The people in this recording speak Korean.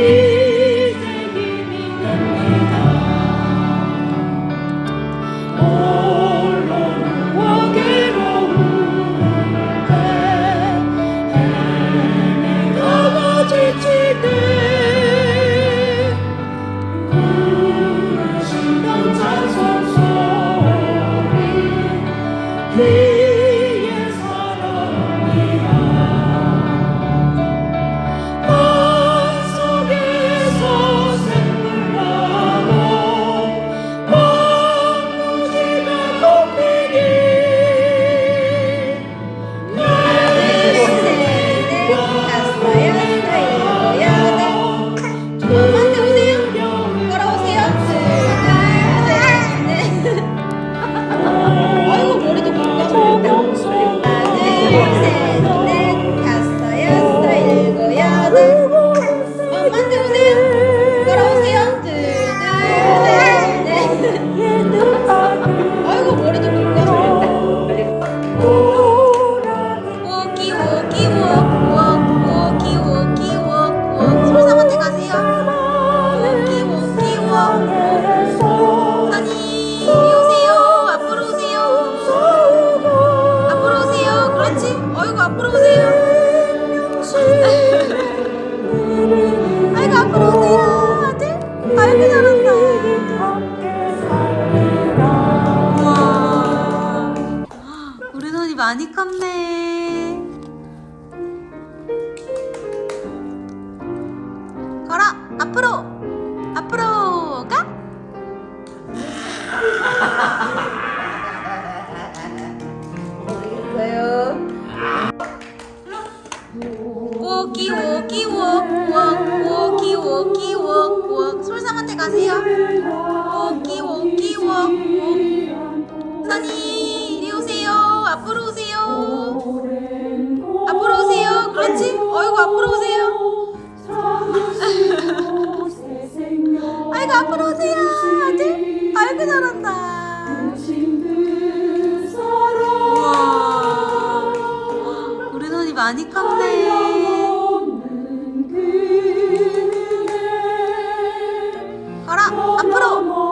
you. Oh. 많이 컸네. 되게 잘한다. 우와. 우리 눈이 많이 컸네. 걸어 앞으로.